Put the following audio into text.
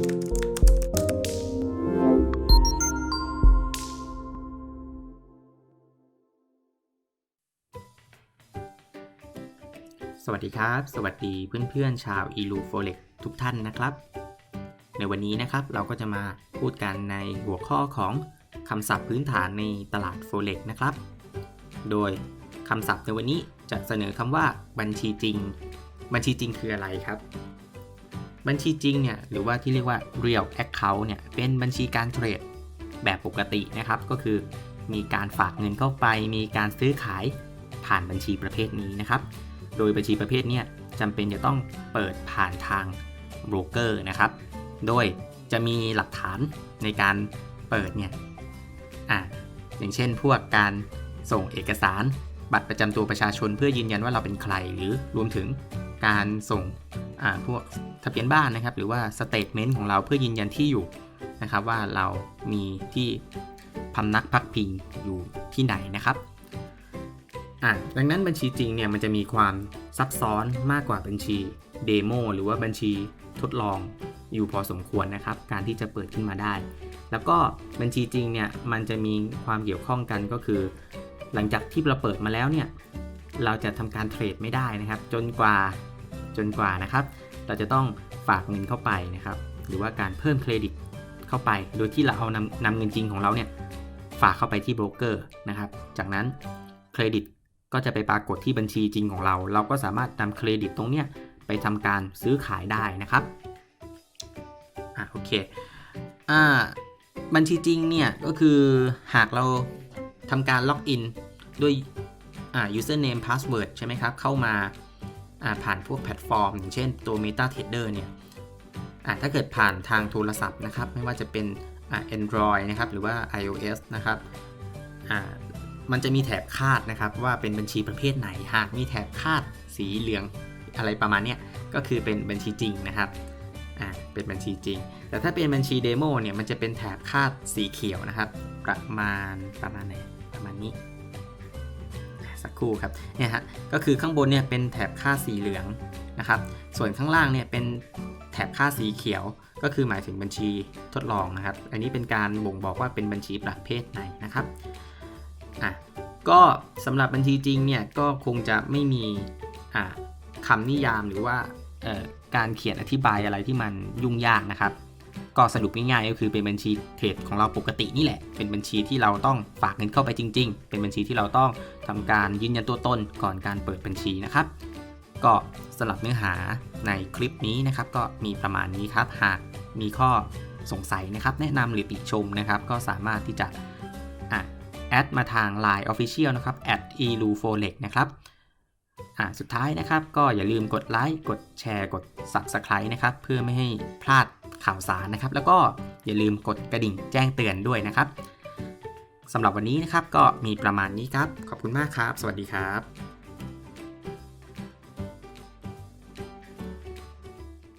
สวัสดีครับ สวัสดีเพื่อนๆชาว e l u f o r e x ทุกท่านนะครับ ในวันนี้นะครับเราก็จะมาพูดกันในหัวข้อของคำศัพท์พื้นฐานในตลาด Forex นะครับ โดยคำศัพท์ในวันนี้จะเสนอคำว่าบัญชีจริง บัญชีจริงคืออะไรครับ บัญชีจริงเนี่ยหรือว่าที่เรียกว่า real account เนี่ยเป็นบัญชีการเทรดแบบปกตินะครับ ก็คือมีการฝากเงินเข้าไป มีการซื้อขายผ่านบัญชีประเภทนี้นะครับ โดยบัญชีประเภทนี้จำเป็นจะต้องเปิดผ่านทางโบรกเกอร์นะครับ โดยจะมีหลักฐานในการเปิดเนี่ยอะอย่างเช่นพวกการส่งเอกสาร บัตรประจำตัวประชาชนเพื่อยืนยันว่าเราเป็นใคร หรือรวมถึงการส่ง พวกทะเบียนบ้านนะครับ หรือว่าสเตทเมนต์ของเราเพื่อยืนยันที่อยู่นะครับว่าเรามีที่พำนักพักพิงอยู่ที่ไหนนะครับอะดังนั้นบัญชีจริงเนี่ยมันจะมีความซับซ้อนมากกว่าบัญชีเดโมหรือว่าบัญชีทดลองอยู่พอสมควรนะครับ การที่จะเปิดขึ้นมาได้ แล้วก็บัญชีจริงเนี่ยมันจะมีความเกี่ยวข้องกันก็คือ หลังจากที่เราเปิดมาแล้วเนี่ยเราจะทำการเทรดไม่ได้นะครับ จนกว่า จนกว่านะครับ เราจะต้องฝากเงินเข้าไปนะครับ หรือว่าการเพิ่มเครดิตเข้าไป โดยที่เราเอานำนำเงินจริงของเราเนี่ยฝากเข้าไปที่โบรกเกอร์นะครับ จากนั้นเครดิตก็จะไปปรากฏที่บัญชีจริงของเรา เราก็สามารถนำเครดิตตรงเนี้ยไปทำการซื้อขายได้นะครับอะโอเคอ่าบัญชีจริงเนี่ยก็คือหากเราทำการล็อกอินด้วยอ่า username password ใช่ไหมครับ เข้ามาอ่า ผ่านพวกแพลตฟอร์ม อย่างเช่นตัว MetaTrader เนี่ยถ้าเกิดผ่านทางโทรศัพท์นะครับ ไม่ว่าจะเป็น Android นะครับ หรือว่า iOS นะครับมันจะมีแถบคาดนะครับว่าเป็นบัญชีประเภทไหน หากมีแถบคาดสีเหลืองอะไรประมาณนี้ก็คือเป็นบัญชีจริงนะครับเป็นบัญชีจริง แต่ถ้าเป็นบัญชีเดโมเนี่ยมันจะเป็นแถบคาดสีเขียวนะครับ ประมาณประมาณไหนประมาณนี้ สักครู่ครับเนี่ยฮะก็คือข้างบนเนี่ยเป็นแถบค่าสีเหลืองนะครับส่วนข้างล่างเนี่ยเป็นแถบค่าสีเขียวก็คือหมายถึงบัญชีทดลองนะครับ อันนี้เป็นการบ่งบอกว่าเป็นบัญชีประเภทไหนนะครับอะก็สำหรับบัญชีจริงเนี่ยก็คงจะไม่มีอะคำนิยามหรือว่าเอ่อการเขียนอธิบายอะไรที่มันยุ่งยากนะครับ ก็สรุปง่ายๆก็คือเป็นบัญชีเทรดของเราปกตินี่แหละ เป็นบัญชีที่เราต้องฝากเงินเข้าไปจริง ๆ เป็นบัญชีที่เราต้องทำการยืนยันตัวตนก่อนการเปิดบัญชีนะครับ ก็สำหรับเนื้อหาในคลิปนี้นะครับ ก็มีประมาณนี้ครับ หากมีข้อสงสัยนะครับ แนะนำหรือติชมนะครับ ก็สามารถที่จะอะแอดมาทาง Line Official นะครับ e l u f o l e x นะครับอ่าสุดท้ายนะครับ ก็อย่าลืมกดไลค์ กดแชร์ กด Subscribe นะครับ เพื่อไม่ให้พลาด ข่าวสารนะครับ แล้วก็อย่าลืมกดกระดิ่งแจ้งเตือนด้วยนะครับสำหรับวันนี้นะครับก็มีประมาณนี้ครับ ขอบคุณมากครับ สวัสดีครับ